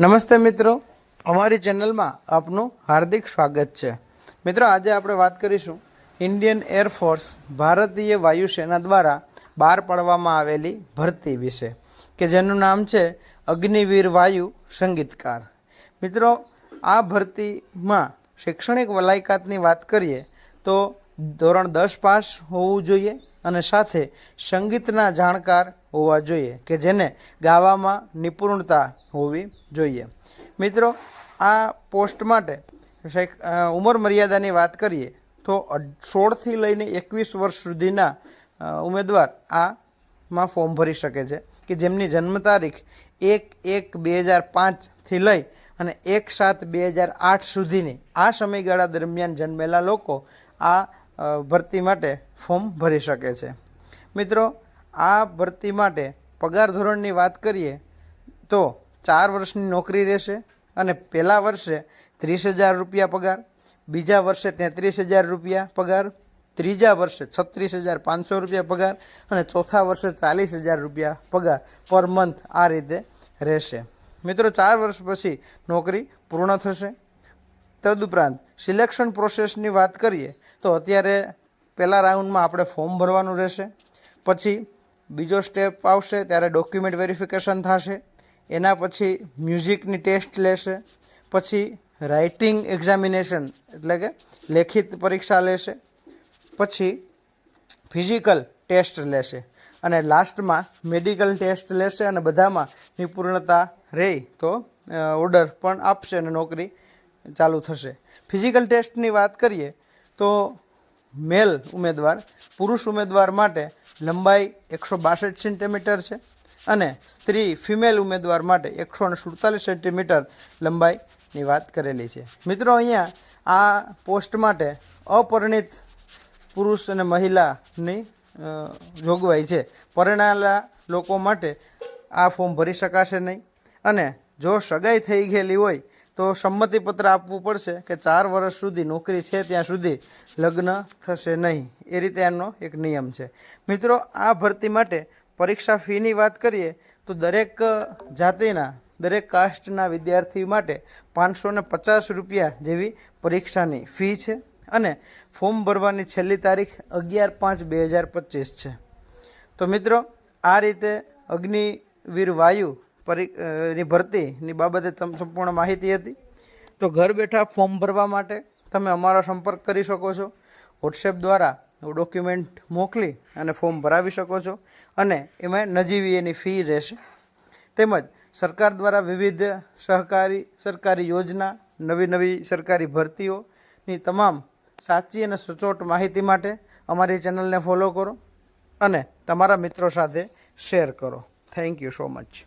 નમસ્તે મિત્રો. અમારી ચેનલમાં આપનું હાર્દિક સ્વાગત છે. મિત્રો, આજે આપણે વાત કરીશું ઇન્ડિયન એરફોર્સ ભારતીય વાયુસેના દ્વારા બહાર પાડવામાં આવેલી ભરતી વિશે, કે જેનું નામ છે અગ્નિવીર વાયુ સંગીતકાર. મિત્રો, આ ભરતીમાં શૈક્ષણિક વલાયકાતની વાત કરીએ તો ધોરણ દસ પાસ હોવું જોઈએ અને સાથે સંગીતના જાણકાર હોવા જોઈએ કે જેને ગાવામાં નિપુણતા હોવી જોઈએ. મિત્રો, આ પોસ્ટ માટે ઉંમર મર્યાદાની વાત કરીએ તો સોળથી લઈને એકવીસ વર્ષ સુધીના ઉમેદવાર આમાં ફોર્મ ભરી શકે છે કે જેમની જન્મ તારીખ એક એક બે હજાર પાંચથી લઈ અને એક સાત બે હજાર આઠ સુધીની આ સમયગાળા દરમિયાન જન્મેલા લોકો આ ભરતી માટે ફોર્મ ભરી શકે છે. મિત્રો, આ ભરતી માટે પગાર ધોરણની વાત કરીએ તો ચાર વર્ષની નોકરી રહેશે અને પહેલાં વર્ષે ત્રીસ હજાર રૂપિયા પગાર, બીજા વર્ષે તેત્રીસ હજાર રૂપિયા પગાર, ત્રીજા વર્ષે છત્રીસ હજાર પાંચસો રૂપિયા પગાર અને ચોથા વર્ષે ચાલીસ હજાર રૂપિયા પગાર પર મંથ આ રીતે રહેશે. મિત્રો, ચાર વર્ષ પછી નોકરી પૂર્ણ થશે. તદુપરાંત સિલેક્શન પ્રોસેસની વાત કરીએ, તો અત્યારે પહેલા રાઉન્ડમાં આપણે ફોર્મ ભરવાનું રહેશે. પછી બીજો સ્ટેપ આવશે, ત્યારે ડોક્યુમેન્ટ વેરિફિકેશન થશે. એના પછી મ્યુઝિકની ટેસ્ટ લેશે. પછી રાઇટિંગ એક્ઝામિનેશન એટલે કે લેખિત પરીક્ષા લેશે. પછી ફિઝિકલ ટેસ્ટ લેશે. અને લાસ્ટમાં મેડિકલ ટેસ્ટ લેશે અને બધામાં નિપુણતા રહે તો ઓર્ડર પણ આપશે અને નોકરી ચાલુ થશે. ફિઝિકલ ટેસ્ટની વાત કરીએ, તો મેલ ઉમેદવાર, પુરુષ ઉમેદવાર માટે લંબાઈ એકસો બાસઠ સેન્ટીમીટર છે અને સ્ત્રી ફિમેલ ઉમેદવાર માટે એકસો અને સુડતાલીસ સેન્ટીમીટર લંબાઈની વાત કરેલી છે. મિત્રો, અહીંયા આ પોસ્ટ માટે અપરિણિત પુરુષ અને મહિલાની જોગવાઈ છે. પરણાયેલા લોકો માટે આ ફોર્મ ભરી શકાશે નહીં અને જો સગાઈ થઈ ગયેલી હોય તો સંમતિપત્ર આપવું પડશે કે ચાર વર્ષ સુધી નોકરી છે, ત્યાં સુધી લગ્ન થશે નહીં. એ રીતે એનો એક નિયમ છે. મિત્રો, આ ભરતી માટે પરીક્ષા ફીની વાત કરીએ, તો દરેક જાતિના, દરેક કાસ્ટના વિદ્યાર્થી માટે પાંચસો ને પચાસ રૂપિયા જેવી પરીક્ષાની ફી છે અને ફોર્મ ભરવાની છેલ્લી તારીખ અગિયાર પાંચ બે હજાર પચીસ છે. તો મિત્રો, આ રીતે અગ્નિવીર વાયુ પરી ભરતીની બાબતે તમ, સંપૂર્ણ માહિતી હતી. તો ઘર બેઠા ફોર્મ ભરવા માટે તમે અમારો સંપર્ક કરી શકો છો. વોટ્સએપ દ્વારા ડોક્યુમેન્ટ મોકલી અને ફોર્મ ભરાવી શકો છો અને એમાં નજીવી એની ફી રહેશે. તેમજ સરકાર દ્વારા વિવિધ સહકારી, સરકારી યોજના, નવી નવી સરકારી ભરતીઓની તમામ સાચી અને સચોટ માહિતી માટે અમારી ચેનલને ફોલો કરો અને તમારા મિત્રો સાથે શેર કરો. Thank you so much